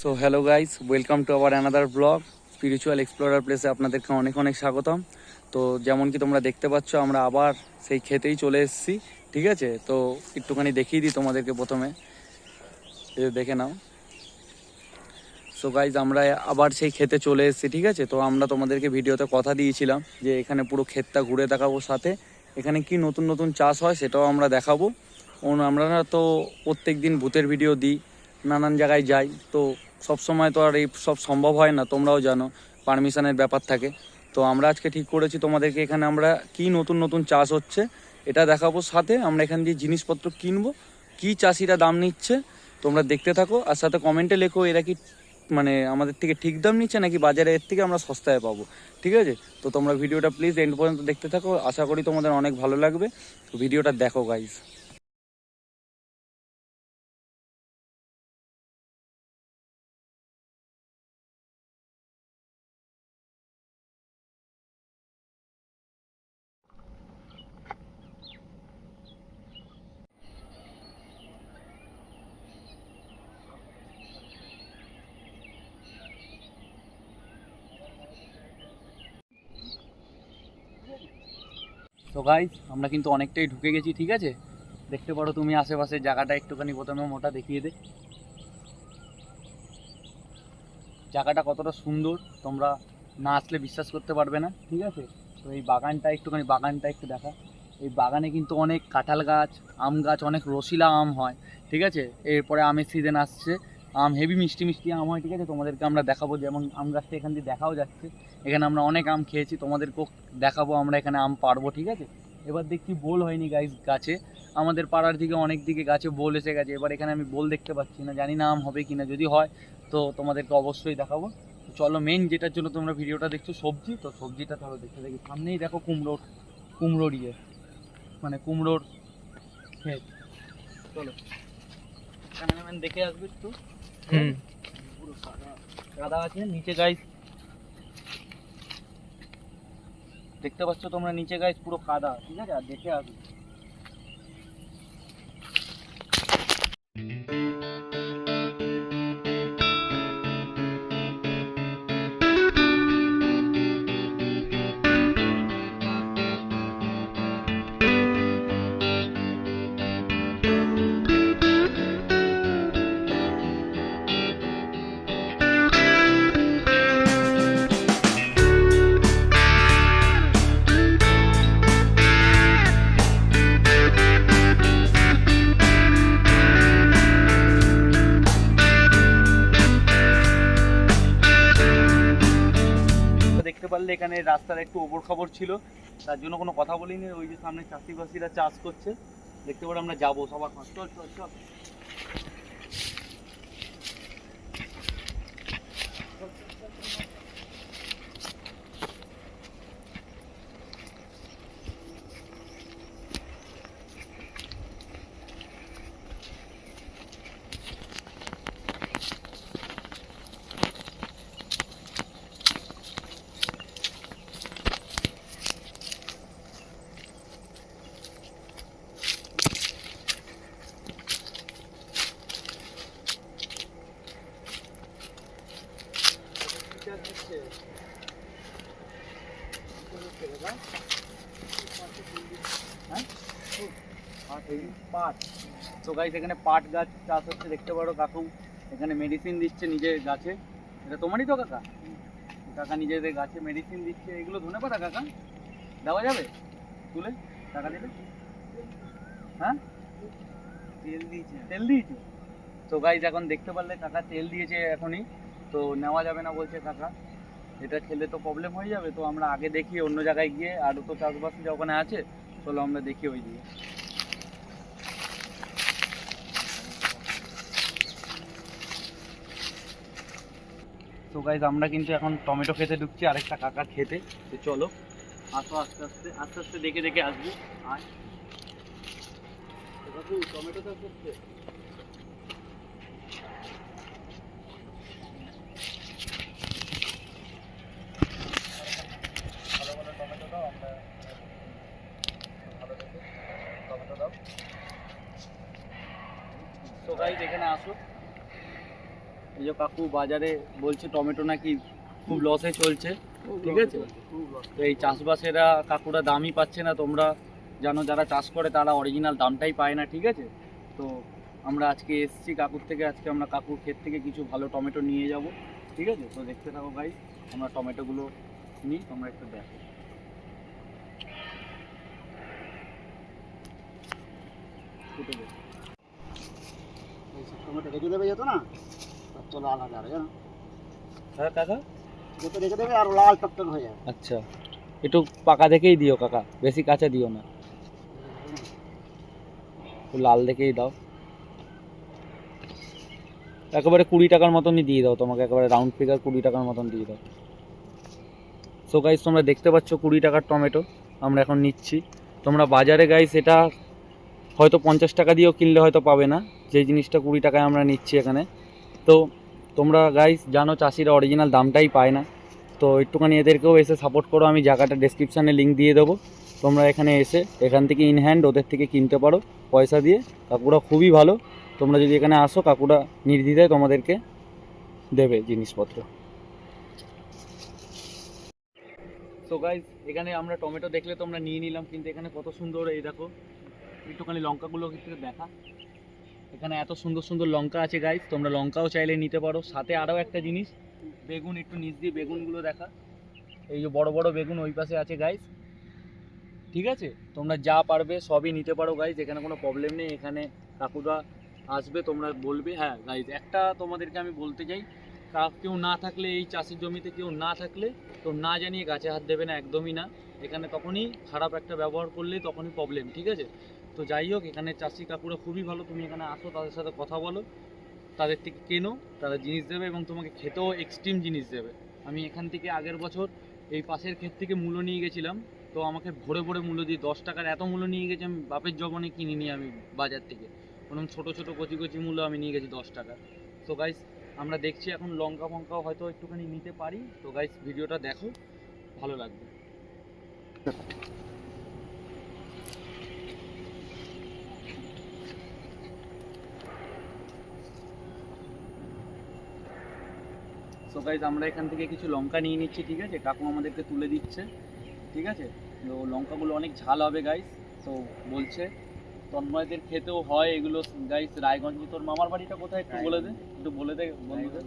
So hello guys welcome to our another blog spiritual explorer প্লেসে আপনাদেরকে অনেক অনেক স্বাগতম। তো, যেমন কি তোমরা দেখতে পাচ্ছ, আমরা আবার সেই খেতেই চলে এসেছি, ঠিক আছে? তো, একটুখানি দেখিয়ে দিই তোমাদেরকে প্রথমে। দেখে নাও। সো গাইজ আমরা আবার সেই খেতে চলে এসেছি, ঠিক আছে? তো, আমরা তোমাদেরকে ভিডিওতে কথা দিয়েছিলাম যে, এখানে পুরো ক্ষেতটা ঘুরে দেখাবো সাথে। এখানে কি নতুন নতুন চাষ হয় সেটাও আমরা দেখাবো। আমরা তো প্রত্যেক দিন ভূতের ভিডিও দিই, নানান জায়গায় যাই। তো সব সময় তো আর এই সব সম্ভব হয় না, তোমরাও জানো, পারমিশনের ব্যাপার থাকে। তো আমরা আজকে ঠিক করেছি তোমাদেরকে এখানে আমরা কি নতুন নতুন চাষ হচ্ছে, এটা দেখাবো সাথে। আমরা এখান দিয়ে জিনিসপত্র কিনবো, কি চাষিরা দাম নিচ্ছে, তোমরা দেখতে থাকো। আর সাথে কমেন্টে লেখো, এরা কি মানে আমাদের থেকে ঠিক দাম নিচ্ছে নাকি বাজারে এর থেকে আমরা সস্তায় পাবো, ঠিক আছে? তো তোমরা ভিডিওটা প্লিজ এন্ড পর্যন্ত দেখতে থাকো। আশা করি তোমাদের অনেক ভালো লাগবে। তো ভিডিওটা দেখো গাইজ তো গাইজ আমরা কিন্তু অনেকটাই ঢুকে গেছি, ঠিক আছে? দেখতে পারো তুমি আশেপাশে জায়গাটা একটুখানি প্রথমে মোটা দেখিয়ে দে। জায়গাটা কতটা সুন্দর, তোমরা না আসলে বিশ্বাস করতে পারবে না, ঠিক আছে? তো এই বাগানটা একটুখানি, বাগানটা একটু দেখা। এই বাগানে কিন্তু অনেক কাঁঠাল গাছ, আম গাছ, অনেক রসিলা আম হয়, ঠিক আছে? এরপরে আমের সিজন আসছে। আম হেভি মিষ্টি মিষ্টি আম হয়, ঠিক আছে? তোমাদেরকে আমরা দেখাবো যেমন আম গাছটা এখান দিয়ে দেখাও যাচ্ছে। এখানে আমরা অনেক আম খেয়েছি, তোমাদেরকেও দেখাবো আমরা এখানে আম পারব ঠিক আছে? এবার দেখছি বোল হয়নি গাইজ গাছে। আমাদের পাড়ার দিকে অনেক দিকে গাছে বোল এসে গেছে। এবার এখানে আমি বোল দেখতে পাচ্ছি না, জানি না আম হবে কি না যদি হয় তো তোমাদেরকে অবশ্যই দেখাবো। চলো মেন যেটার জন্য তোমরা ভিডিওটা দেখছ সবজি, তো সবজিটা তাহলে দেখতে দেখি সামনেই দেখো কুমড়োর কুমড়োর ইয়ে মানে কুমড়োর ক্ষেত। চলো। ক্যামেরাম্যান দেখে আসবে একটু। হুম। কাদা আছে, নিচে গাইস দেখতে পাচ্ছ তোমরা, নিচে গাইস পুরো কাদা, ঠিক আছে? আর দেখে আসবে। পারলে এখানে রাস্তার একটু ওপর খবর ছিল। তার জন্য কোনো কথা বলিনি। ওই যে সামনে চাষিবাসীরা চাষ করছে। দেখতে পারো আমরা যাব। সবার। চল চল চল। পাট। তো গাইস এখানে পাট গাছ চাষ হচ্ছে দেখতে পারো কাকু। এখানে মেডিসিন দিচ্ছে নিজের গাছে। এটা তোমারই তো কাকা? কাকা নিজেদের গাছে মেডিসিন দিচ্ছে। এগুলো ধনে পাতা কাকা? দেওয়া যাবে? তুলে? টাকা দিলে? হ্যাঁ? তেল দিয়েছে। তেল দিয়েছে? তো গাইজ এখন দেখতে পারলে কাকা তেল দিয়েছে এখনই। তো নেওয়া যাবে না বলছে কাকা। এটা খেলে তো প্রবলেম হয়ে যাবে। তো আমরা আগে দেখি অন্য জায়গায় গিয়ে। আরও তো চাষবাস যা ওখানে আছে চলো আমরা দেখি ওই দিকে তো গাইজ আমরা কিন্তু এখন টমেটো খেতে ঢুকছি, আরেকটা কাকার খেতে। তো চলো, আসো আস্তে আস্তে আস্তে আস্তে দেখে দেখে আসব। তো টমেটো চাষ করছে? তো গাইজ এখানে আসো। যে কাকু বাজারে বলছে টমেটো নাকি খুব লসে চলছে ঠিক আছে? তো এই চাষবাসেরা কাকুরা দামই পাচ্ছে না তোমরা জানো যারা চাষ করে তারা অরিজিনাল দামটাই পায় না ঠিক আছে? তো আমরা আজকে এসছি কাকুর থেকে আজকে আমরা কাকুর ক্ষেত থেকে কিছু ভালো টমেটো নিয়ে যাব ঠিক আছে? তো দেখতে থাকো ভাই আমরা টমেটোগুলো নিই তোমরা একটু দেখো। টমেটো রেখে দেবে যেত না? তো লাল হয়ে যাবে জানো? হ্যাঁ কাকা? যেতে রেখে দেবে আর লাল টকটক হয়ে যাবে। আচ্ছা। একটু পাকা দেখেই দিও কাকা। বেশি কাঁচা দিও না। লাল দেখেই দাও। একেবারে কুড়ি টাকার মতনই দিয়ে দাও তোমাকে একেবারে রাউন্ড ফিগার কুড়ি টাকার মতন দিয়ে দাও। সো গাইস তোমরা দেখতে পাচ্ছ কুড়ি টাকার টমেটো আমরা এখন নিচ্ছি। তোমরা বাজারে গাইস এটা হয়তো পঞ্চাশ টাকা দিয়েও কিনলে হয়তো পাবে না। যেই জিনিসটা কুড়ি টাকায় আমরা নিচ্ছি এখানে। তো তোমরা গাইস জানো চাষিরা অরিজিনাল দামটাই পায় না। তো একটুখানি এদেরকেও এসে সাপোর্ট করো, আমি জায়গাটা ডেসক্রিপশানে লিঙ্ক দিয়ে দেবো। তোমরা এখানে এসে এখান থেকে ইন হ্যান্ড ওদের থেকে কিনতে পারো পয়সা দিয়ে। কাকুরা খুবই ভালো। তোমরা যদি এখানে আসো, কাকুরা নির্দ্বিধায় তোমাদেরকে দেবে জিনিসপত্র। সো গাইজ এখানে আমরা টমেটো দেখলে তোমরা নিয়ে নিলাম, কিন্তু এখানে কত সুন্দর এই দেখো। একটুখানি লঙ্কাগুলো একটু দেখা। এখানে এত সুন্দর সুন্দর লঙ্কা আছে গাইজ তোমরা লঙ্কাও চাইলে নিতে পারো। সাথে আরও একটা জিনিস, বেগুন, একটু নিচ দিয়ে বেগুনগুলো দেখা। এই যে বড় বড় বেগুন ওই পাশে আছে গাইজ ঠিক আছে? তোমরা যা পারবে সবই নিতে পারো গাইজ এখানে কোনো প্রবলেম নেই। এখানে কাকুরা আসবে, তোমরা বলবে হ্যাঁ গাইজ একটা তোমাদেরকে আমি বলতে চাই কেউ না থাকলে, এই চাষের জমিতে কেউ না থাকলে তো না জানিয়ে গাছে হাত দেবে না, একদমই না। এখানে তখনই খারাপ একটা ব্যবহার করলে তখনই প্রবলেম ঠিক আছে? তো যাই হোক, এখানে চাষি কাকুরা খুবই ভালো। তুমি এখানে আসো, তাদের সাথে কথা বলো। তাদের থেকে কেনো, তারা জিনিস দেবে এবং তোমাকে খেতেও এক্সট্রিম জিনিস দেবে। আমি এখান থেকে আগের বছর এই পাশের ক্ষেত থেকে মূল্য নিয়ে গেছিলাম। তো আমাকে ভরে ভরে মূল্য দিয়ে, দশ টাকার এত মূল্য নিয়ে গেছি, আমি বাপের জবনে কিনিনি আমি বাজার থেকে। ওরকম ছোটো ছোটো কচি কচি মূল্য আমি নিয়ে গেছি দশ টাকা। তো গাইস আমরা দেখছি এখন লঙ্কা ফঙ্কাও হয়তো একটুখানি নিতে পারি। তো গাইস ভিডিওটা দেখো, ভালো লাগবে। সো গাইজ আমরা এখান থেকে কিছু লঙ্কা নিয়ে নিচ্ছি ঠিক আছে? কাকু আমাদেরকে তুলে দিচ্ছে ঠিক আছে? তো লঙ্কাগুলো অনেক ঝাল হবে গাইস তো বলছে তন্ময়দের খেতেও হয় এগুলো। গাইস রায়গঞ্জ তোর মামার বাড়িটা কোথায় একটু বলে দে একটু বলে দে বন্ধুদের।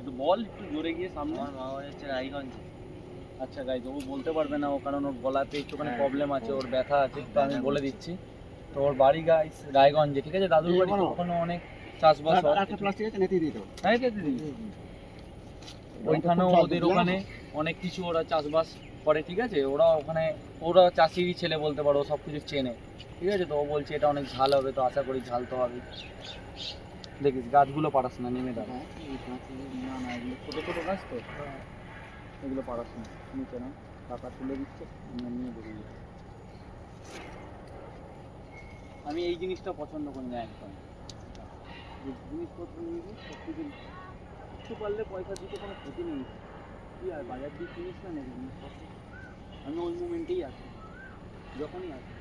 একটু বল একটু জোরে গিয়ে সামনে। আমার মা বাড়ি হচ্ছে রায়গঞ্জ। আচ্ছা গাইজ ও বলতে পারবে না ও কারণ ওর গলাতে একটুখানি হ্যাঁ। প্রবলেম আছে ওর ব্যথা আছে তো আমি বলে দিচ্ছি। তো ওর বাড়ি গাইস রায়গঞ্জে ঠিক আছে? দাদুর বাড়ি ওখানে অনেক চাষবাস হয়। প্লাস্টিক আছে নেতি দিতে তাই তো দিদি ওইখানেও ওদের ওখানে অনেক কিছু ওরা চাষবাস করে ঠিক আছে? ওরা ওখানে ওরা চাষিরই ছেলে বলতে পারো সব কিছু চেনে ঠিক আছে? তো ও বলছে এটা অনেক ঝাল হবে তো আশা করি ঝাল তো হবে। দেখিস গাছগুলো পারাস না নেমে দাঁড়া। এগুলো ছোটো ছোটো গাছ তো? এগুলো পারাস না নিচে না। টাকা তুলে দিচ্ছে নিয়ে বেরিয়ে। আমি এই জিনিসটা পছন্দ করি না একদম। জিনিসপত্র নিয়ে সব কিছু একটু পারলে পয়সা দিতে কোনো ক্ষতি নেই। কি আর বাজার দিয়ে কিনিস না জিনিসপত্র আমি ওই মুমেন্টেই আছি। যখনই আছি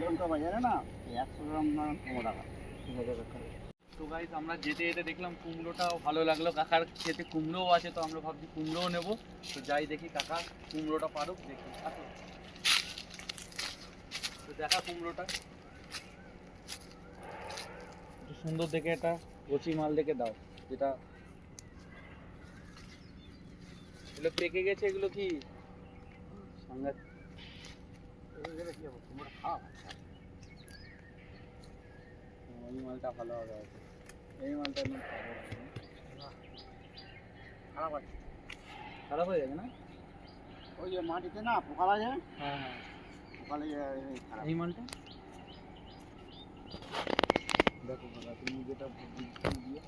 লঙ্কা বাজারে না, একশো গ্রাম না, পনেরো টাকা। তো গাইস আমরা যেতে যেতে দেখলাম কুমড়োটাও ভালো লাগল। কাকার খেতে কুমড়োও আছে, তো আমরা ভাবছি কুমড়োও নেব। তো যাই দেখি কাকা কুমড়োটা পারুক, দেখি। তো দেখা কুমড়োটা। সুন্দর দেখে একটা কচি মাল দেখে দাও, যেটা এগুলো পেকে গেছে, এগুলো কি? সাংঘাত এই মালটা ভালো হবে হয়তো। এই মালটা আমি খাব না। খারাপ আছে। খারাপ হয়ে যাবে না? ওই যে মাটিতে না পোকা লাগে? হ্যাঁ হ্যাঁ। পোকা লেগে এই খারাপ। এই মালটা? দেখো দাদা তুমি যেটা বুঝছ দিয়ে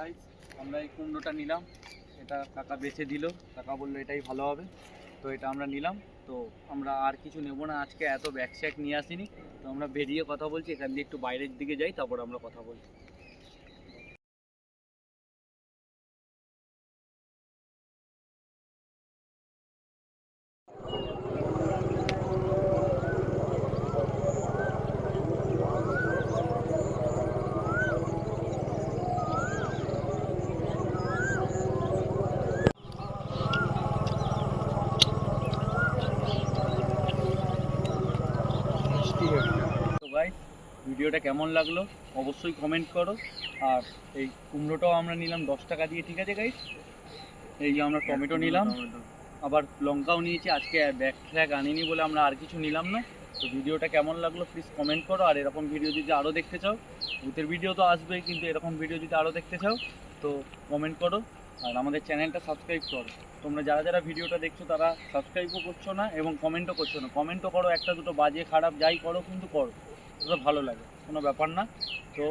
গাইস আমরা এই কুমড়োটা নিলাম। এটা কাকা বেছে দিল। কাকা বলল এটাই ভালো হবে। তো এটা আমরা নিলাম। তো আমরা আর কিছু নেব না। আজকে এত ব্যাগ স্যাক নিয়ে আসিনি। তো আমরা বেরিয়ে কথা বলছি। এখান দিয়ে একটু বাইরের দিকে যাই, তারপর আমরা কথা বলছি তো ভাই ভিডিওটা কেমন লাগল অবশ্যই কমেন্ট করো। আর এই কুমড়োটাও আমরা নিলাম দশ টাকা দিয়ে ঠিক আছে গাইস এই যে আমরা টমেটো নিলাম। আবার লঙ্কাও নিয়েছি আজকে ব্যাগ ফ্যাগ আনিনি বলে আমরা আর কিছু নিলাম না। তো ভিডিওটা কেমন লাগল প্লিজ কমেন্ট করো আর এরকম ভিডিও যদি আরও দেখতে চাও ভূতের ভিডিও তো আসবেই কিন্তু এরকম ভিডিও যদি আরও দেখতে চাও তো কমেন্ট করো। আর আমাদের চ্যানেলটা সাবস্ক্রাইব করো। তোমরা যারা যারা ভিডিওটা দেখছ তারা সাবস্ক্রাইবও করছ না এবং কমেন্টও করছ না। কমেন্টও করো একটা দুটো বাজে খারাপ যাই করো কিন্তু করো। ভালো লাগে কোনো ব্যাপার না। তো